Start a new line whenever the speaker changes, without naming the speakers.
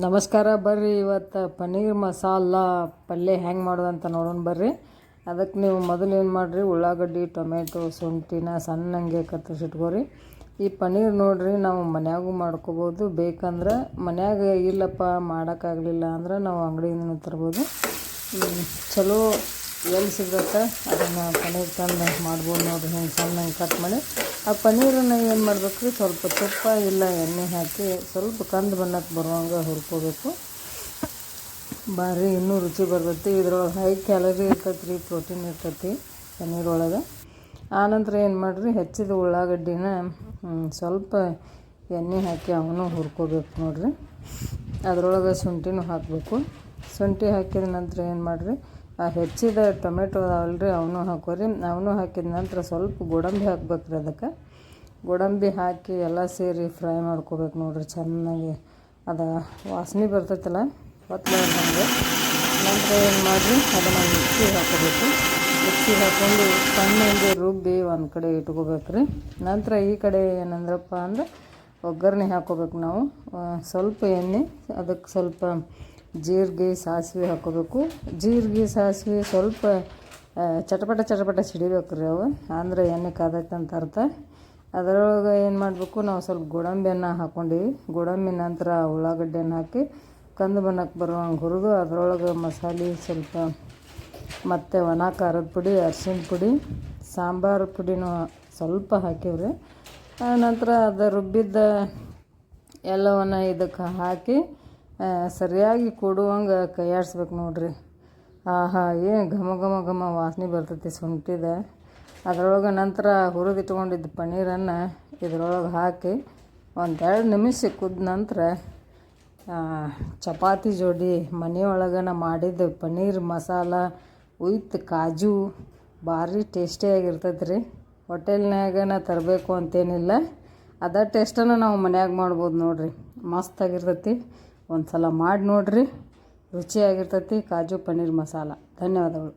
ನಮಸ್ಕಾರ ಬರ್ರಿ. ಇವತ್ತು ಪನ್ನೀರ್ ಮಸಾಲ ಪಲ್ಯ ಹೆಂಗೆ ಮಾಡೋದು ಅಂತ ನೋಡೋಣ ಬರ್ರಿ. ಅದಕ್ಕೆ ನೀವು ಮೊದಲು ಏನು ಮಾಡಿರಿ, ಉಳ್ಳಾಗಡ್ಡಿ, ಟೊಮೆಟೊ, ಶುಂಠಿನ ಸಣ್ಣಂಗೆ ಕತ್ತರಿಸಿಟ್ಕೋರಿ ಈ ಪನ್ನೀರ್ ನೋಡಿರಿ, ನಾವು ಮನ್ಯಾಗೂ ಮಾಡ್ಕೋಬೋದು. ಬೇಕಂದ್ರೆ ಮನ್ಯಾಗ ಇಲ್ಲಪ್ಪ ಮಾಡೋಕ್ಕಾಗಲಿಲ್ಲ ಅಂದ್ರೆ ನಾವು ಅಂಗಡಿಯಿಂದ ತರ್ಬೋದು. ಚಲೋ ಎಲ್ಲಿ ಸಿಗುತ್ತೆ, ಅದನ್ನು ಪನ್ನೀರ್ ತಂದು ಮಾಡ್ಬೋದು ನೋಡಿರಿ. ಹಿಂಗೆ ಸಣ್ಣಂಗೆ ಕಟ್ ಮಾಡಿ. ಆ ಪನ್ನೀರನ್ನು ಏನು ಮಾಡಬೇಕು? ಸ್ವಲ್ಪ ತುಪ್ಪ ಇಲ್ಲ ಎಣ್ಣೆ ಹಾಕಿ ಸ್ವಲ್ಪ ಕಂದು ಬಣ್ಣಕ್ಕೆ ಬರುವಂಗೆ ಹುರ್ಕೋಬೇಕು. ಭಾರಿ ಇನ್ನೂ ರುಚಿ ಬರ್ತೈತಿ. ಇದ್ರೊಳಗೆ ಹೈ ಕ್ಯಾಲರಿ ಇರ್ತೈತಿ ರೀ ಪ್ರೋಟೀನ್ ಇರ್ತೈತಿ ಪನ್ನೀರ್ ಒಳಗೆ ಆನಂತರ ಏನು ಮಾಡಿರಿ, ಹೆಚ್ಚಿದ ಉಳ್ಳಾಗಡ್ಡಿನ ಸ್ವಲ್ಪ ಎಣ್ಣೆ ಹಾಕಿ ಅವನು ಹುರ್ಕೋಬೇಕು ನೋಡಿರಿ. ಅದರೊಳಗೆ ಶುಂಠಿನೂ ಹಾಕಬೇಕು. ಶುಂಠಿ ಹಾಕಿದ ನಂತರ ಏನು ಮಾಡಿರಿ ಆ ಹೆಚ್ಚಿದ ಟೊಮೆಟೊ ಅದಾವಲ್ಲ ರೀ ಅವನು ಹಾಕೋರಿ. ಅವನು ಹಾಕಿದ ನಂತರ ಸ್ವಲ್ಪ ಗೋಡಂಬಿ ಹಾಕ್ಬೇಕು ರೀ ಅದಕ್ಕೆ. ಗೋಡಂಬಿ ಹಾಕಿ ಎಲ್ಲ ಸೇರಿ ಫ್ರೈ ಮಾಡ್ಕೋಬೇಕು ನೋಡ್ರಿ, ಚೆನ್ನಾಗಿ ಅದು ವಾಸನೆ ಬರ್ತೈತಲ್ಲ ಹೊತ್ತಲಾರ್ದಂಗೆ ನಂತರ ಏನು ಮಾಡಿರಿ, ಅದನ್ನು ಮಿಕ್ಸಿಗೆ ಹಾಕೋಬೇಕು. ಮಿಕ್ಸಿಗೆ ಹಾಕ್ಕೊಂಡು ಸಣ್ಣಗೆ ರುಬ್ಬಿ ಒಂದು ಕಡೆ ಇಟ್ಕೋಬೇಕು ರೀ ನಂತರ ಈ ಕಡೆ ಏನಂದ್ರಪ್ಪ ಅಂದ್ರೆ ಒಗ್ಗರಣೆ ಹಾಕೋಬೇಕು ನಾವು. ಸ್ವಲ್ಪ ಎಣ್ಣೆ ಅದಕ್ಕೆ ಸ್ವಲ್ಪ ಜೀರಿಗೆ ಸಾಸಿವೆ ಹಾಕೋಬೇಕು. ಜೀರಿಗೆ ಸಾಸಿವೆ ಸ್ವಲ್ಪ ಚಟಪಟ ಚಟಪಟ ಸಿಡಿಬೇಕು ರೀ ಅವು. ಅಂದ್ರೆ ಎಣ್ಣೆ ಅಂತ ಅರ್ಥ. ಅದರೊಳಗೆ ಏನು ಮಾಡಬೇಕು, ನಾವು ಸ್ವಲ್ಪ ಗೋಡಂಬಿಯನ್ನು ಹಾಕ್ಕೊಂಡಿವಿ ಗೋಡಂಬಿ ನಂತರ ಉಳ್ಳಾಗಡ್ಡೆಯನ್ನು ಹಾಕಿ ಕಂದು ಬಣ್ಣಕ್ಕೆ ಬರುವಂಗೆ ಹುರಿದು ಅದರೊಳಗೆ ಮಸಾಲೆ, ಸ್ವಲ್ಪ ಮತ್ತು ಒಣ ಖಾರದ ಪುಡಿ, ಅರಿಶಿನ ಪುಡಿ, ಸಾಂಬಾರು ಪುಡಿನೂ ಸ್ವಲ್ಪ ಹಾಕಿವ್ರಿ ನಂತರ ಅದು ರುಬ್ಬಿದ್ದ ಎಲ್ಲವನ್ನು ಇದಕ್ಕೆ ಹಾಕಿ ಸರಿಯಾಗಿ ಕೊಡುವಂಗೆ ಕೈಯಾಡಿಸ್ಬೇಕು ನೋಡ್ರಿ. ಆಹಾ, ಏನು ಘಮ ಘಮ ಘಮ ವಾಸನೆ ಬರ್ತೈತಿ ಶುಂಠಿದ ಅದರೊಳಗೆ ನಂತರ ಹುರಿದಿಟ್ಕೊಂಡಿದ್ದ ಪನ್ನೀರನ್ನು ಇದ್ರೊಳಗೆ ಹಾಕಿ ಒಂದೆರಡು ನಿಮಿಷ ಕುದ್ದ ನಂತರ ಚಪಾತಿ ಜೋಡಿ ಮನೆಯೊಳಗನ ಮಾಡಿದ ಪನ್ನೀರ್ ಮಸಾಲ, ಉಯ್ತು ಕಾಜು ಭಾರಿ ಟೇಸ್ಟಿಯಾಗಿರ್ತೈತೆ ರೀ ಹೋಟೆಲ್ನ್ಯಾಗನ ತರಬೇಕು ಅಂತೇನಿಲ್ಲ. ಅದ ಟೇಸ್ಟನ್ನು ನಾವು ಮನ್ಯಾಗ ಮಾಡ್ಬೋದು ನೋಡ್ರಿ. ಮಸ್ತಾಗಿರ್ತೈತಿ ಒಂದು ಸಲ ಮಾಡಿ ನೋಡಿರಿ. ರುಚಿಯಾಗಿರ್ತೈತಿ ಕಾಜು ಪನ್ನೀರ್ ಮಸಾಲ. ಧನ್ಯವಾದಗಳು.